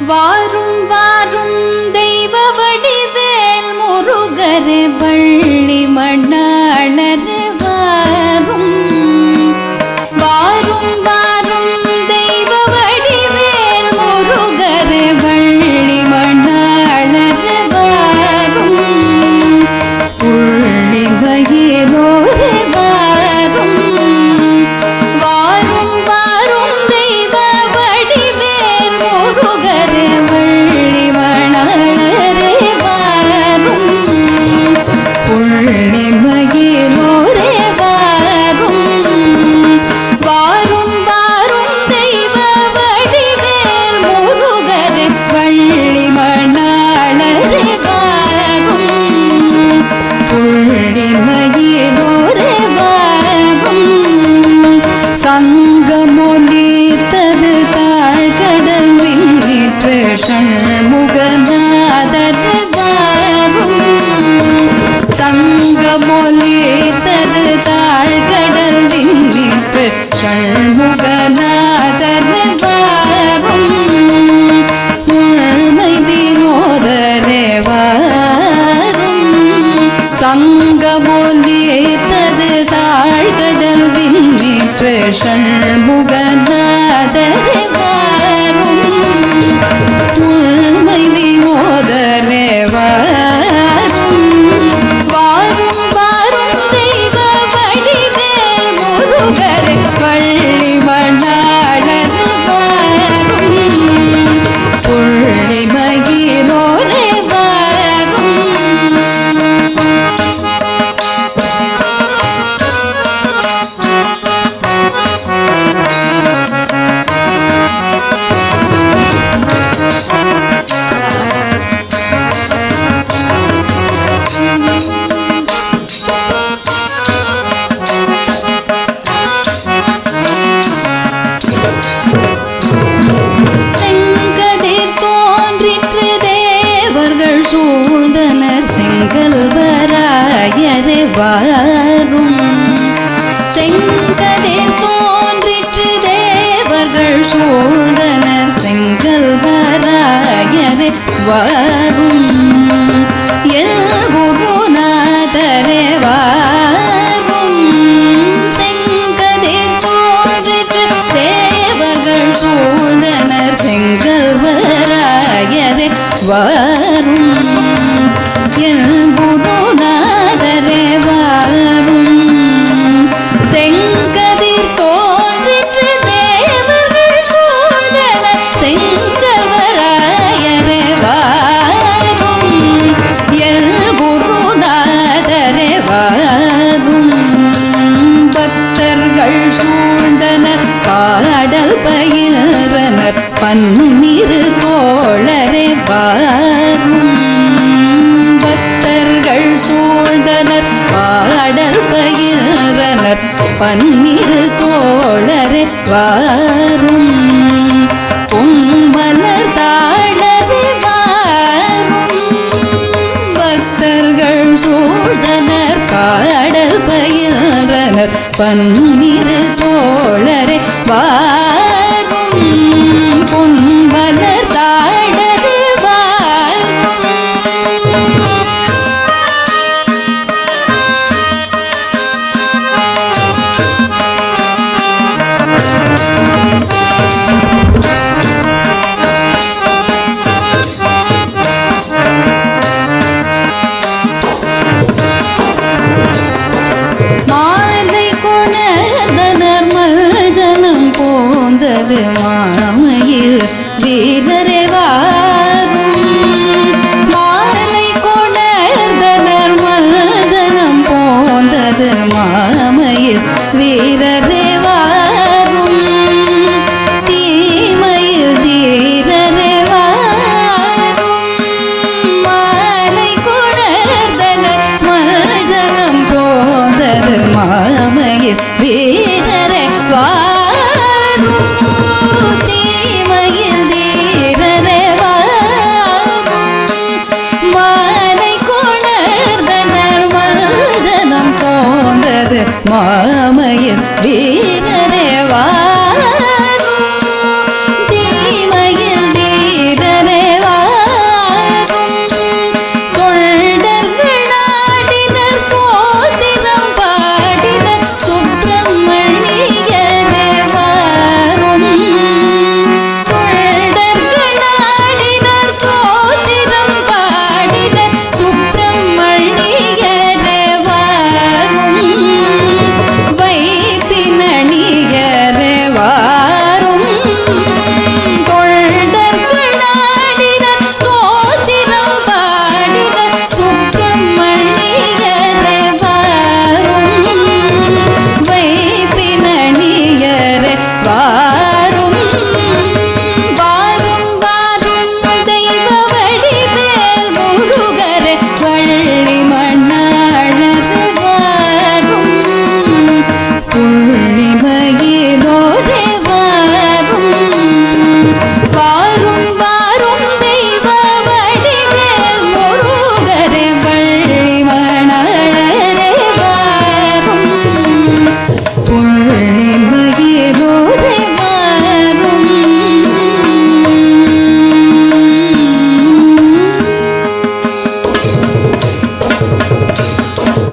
வாரும் வாரும் தெய்வ வடிவேல் முருகர் வள்ளி மண்ணாளரே விண்ணேற்று ஷண்முகநாதர் வாரும் சங்கமொலித்தது தாழ்கடல் விண்ணேற்று ஷண்முகநாதர் வாரும் உண்மை வினோதரே வாரும் செங்கல்வராயரே வாரும் செங்கதிர் தோன்றிற்று தேவர்கள் சூழ்ந்தனர் செங்கல்வராயரே வாரும் பாரும் பக்தர்கள் சூழ்ந்தனர் பாடல் பயின்றனர் பன்னிரு தோழரே வாரும். பொம்மலர் தாழரே வாரும். பக்தர்கள் சூழ்ந்தனர் பாடல் பயின்றனர் பன்னிரு போந்தது மாமையில் வீரரே வாரும். மாலை கொணர்ந்தனர் மல்ஜனம் போந்தது மாமையில் வீரரே வாரும். தீமையில் தீரரே வாரும். மாலை கொணர்ந்தனர் போந்தது மாமையில் வீரரே வாரும். மஜனம் போந்தது மாமையில் வீரரே வா